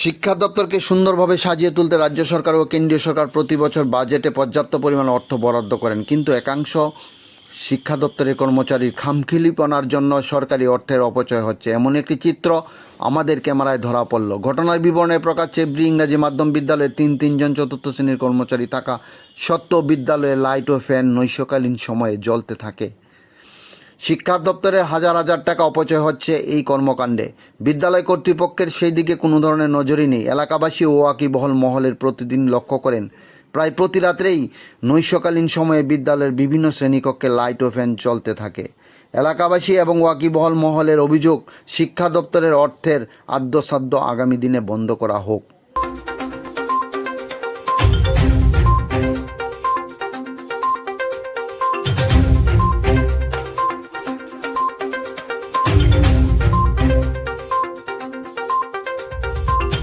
শিক্ষা দপ্তরকে সুন্দরভাবে সাজিয়ে তুলতে রাজ্য সরকার ও কেন্দ্রীয় সরকার প্রতি বছর বাজেটে পর্যাপ্ত পরিমাণ অর্থ বরাদ্দ করেন। কিন্তু একাংশ শিক্ষা দপ্তরের কর্মচারীর খামখিলিপনার জন্য সরকারি অর্থের অপচয় হচ্ছে। এমন একটি চিত্র আমাদের ক্যামেরায় ধরা পড়ল। ঘটনার বিবরণে প্রকাশ্যে ব্রি ইংরাজি মাধ্যম বিদ্যালয়ে তিন তিনজন চতুর্থ শ্রেণির কর্মচারী থাকা সত্ত্বেও বিদ্যালয়ে লাইট ও ফ্যান নৈশকালীন সময়ে জ্বলতে থাকে। শিক্ষা দপ্তরে হাজার হাজার টাকা অপচয় হচ্ছে এই কর্মকাণ্ডে। বিদ্যালয় কর্তৃপক্ষের সেই দিকে কোনো ধরনের নজরই নেই। এলাকাবাসী ও ওয়াকিবহল মহলের প্রতিদিন লক্ষ্য করেন। প্রায় প্রতি রাত্রেই নৈশকালীন সময়ে বিদ্যালয়ের বিভিন্ন শ্রেণীকক্ষে লাইট ও ফ্যান চলতে থাকে। এলাকাবাসী এবং ওয়াকিবহল মহলের অভিযোগ, শিক্ষা দপ্তরের অর্থের আদ্যসাধ্য আগামী দিনে বন্ধ করা হোক।